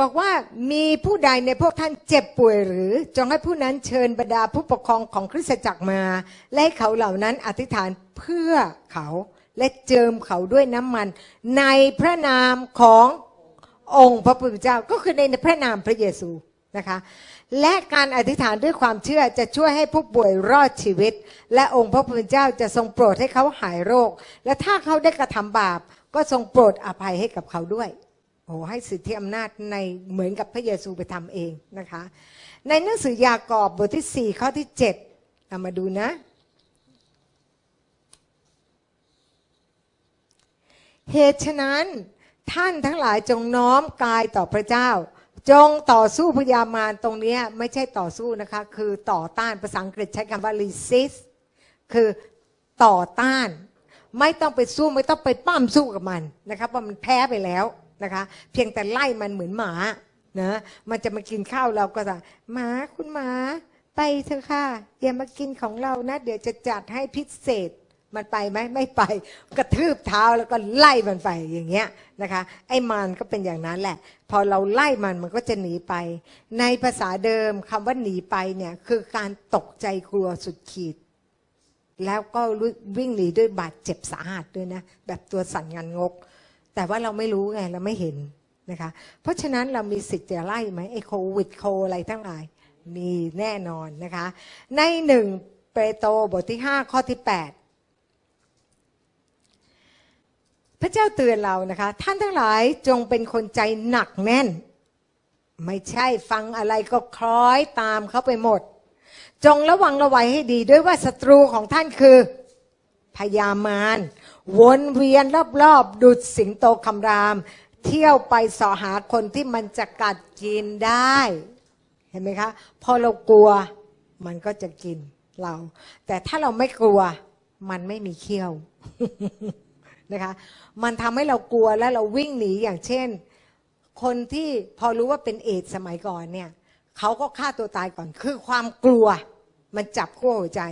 บอกว่ามีผู้ใดในพวกท่านเจ็บป่วยหรือ จงให้ผู้นั้นเชิญบรรดาผู้ปกครองของคริสตจักรมา และให้เขาเหล่านั้นอธิษฐานเพื่อเขาและเจิมเขาด้วยน้ำมัน ในพระนามขององค์พระผู้เป็นเจ้าก็คือในพระนามพระเยซูนะคะและการอธิษฐานด้วยความเชื่อจะช่วยให้ผู้ป่วยรอดชีวิต และองค์พระผู้เป็นเจ้าจะทรงโปรดให้เขาหายโรค และถ้าเขาได้กระทำบาปก็ทรงโปรดอภัยให้กับเขาด้วย โอ้ให้สิทธิอำนาจในเหมือนกับพระเยซูไปทำเองนะคะ ในหนังสือยากอบบทที่ 4 ข้อที่ 7 เอามาดูนะ เหตุฉะนั้นท่านทั้งหลายจงน้อมกายต่อพระเจ้า จงต่อสู้พยามารตรงนี้ไม่ใช่ต่อสู้นะคะ คือต่อต้านภาษาอังกฤษใช้คำว่า resist คือต่อต้าน ไม่ต้องไปสู้ไม่ต้องไปปั้มสู้กับมันนะครับว่ามันแพ้ไปแล้ว นะคะ เพียงแต่ไล่มันเหมือนหมานะมันจะมากินข้าวเราก็จะหมาคุณหมาไปเถอะค่ะอย่ามากินของเรานะ เดี๋ยวจะจัดให้พิเศษมันไปไหมไม่ไปกระทืบเท้าแล้วก็ไล่มันไปอย่างเงี้ยนะคะ ไอ้มันก็เป็นอย่างนั้นแหละ พอเราไล่มันมันก็จะหนีไป ในภาษาเดิมคำว่าหนีไปเนี่ยคือการตกใจกลัวสุดขีด แล้วก็วิ่งหนีด้วยบาดเจ็บสาหัสด้วยนะ แบบตัวสั่นงันงก แต่ว่าเราไม่รู้ไงเราไม่เห็นนะคะ เพราะฉะนั้นเรามีสิทธิ์จะไล่ไหมไอโควิดโคอะไรทั้งหลาย มีแน่นอนนะคะ ในหนึ่งเปโตรบทที่ 5 ข้อที่ 8 พระเจ้าเตือนเรานะคะ ท่านทั้งหลายจงเป็นคนใจหนักแน่น ไม่ใช่ฟังอะไรก็คล้อยตามเขาไปหมด จงระวังระวัยให้ดีด้วยว่าศัตรูของท่านคือพยามาร วนเวียนรอบๆ ดุดสิงโตคำราม เที่ยวไปสอหาคนที่มันจะกัดกินได้ เห็นไหมคะ พอเรากลัวมันก็จะกินเรา แต่ถ้าเราไม่กลัว มันไม่มีเขี้ยวนะคะ มันทำให้เรากลัวแล้วเราวิ่งหนีอย่างเช่น คนที่พอรู้ว่าเป็นเอดส์สมัยก่อนเนี่ยเขาก็ฆ่าตัวตายก่อนคือความกลัว มันจับขั้วหัวใจ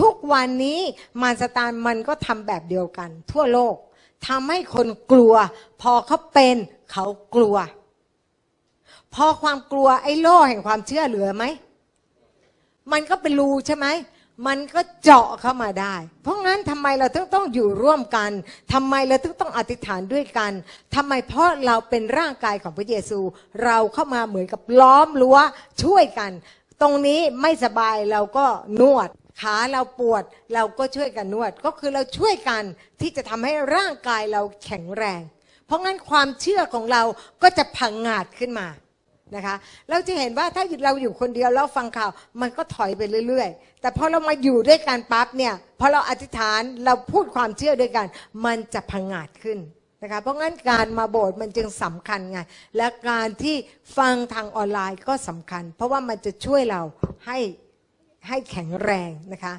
ทุกวันนี้มารสตานมันก็ทำแบบเดียวกัน ทั่วโลกทำให้คนกลัว พอเขาเป็นเขากลัว พอความกลัวไอ้โล่แห่งความเชื่อเหลือไหม มันก็เป็นรูใช่ไหมมันก็เจาะเข้ามาได้ เพราะงั้นทำไมเราต้องต้องอยู่ร่วมกันทำไมเราต้องต้องอธิษฐานด้วยกันทำไมเพราะเราเป็นร่างกายของพระเยซู เราเข้ามาเหมือนกับล้อมรั้วช่วยกัน ตรงนี้ไม่สบายเราก็นวด ขาเราปวดเราก็ช่วยกันนวด ก็คือเราช่วยกันที่จะทำให้ร่างกายเราแข็งแรง เพราะงั้นความเชื่อของเราก็จะพังงาดขึ้นมานะคะเราจะเห็นว่าถ้าเราอยู่คนเดียวแล้วฟังข่าวมันก็ถอยไปเรื่อย ๆ แต่พอเรามาอยู่ด้วยกันปั๊บเนี่ยพอเราอธิษฐานเราพูดความเชื่อด้วยกัน มันจะพังงาดขึ้น นะคะเพราะงั้นการมาโบสถ์มันจึงสำคัญไงและการที่ฟังทางออนไลน์ก็สำคัญ เพราะว่ามันจะช่วยเราให้ให้แข็งแรงนะคะ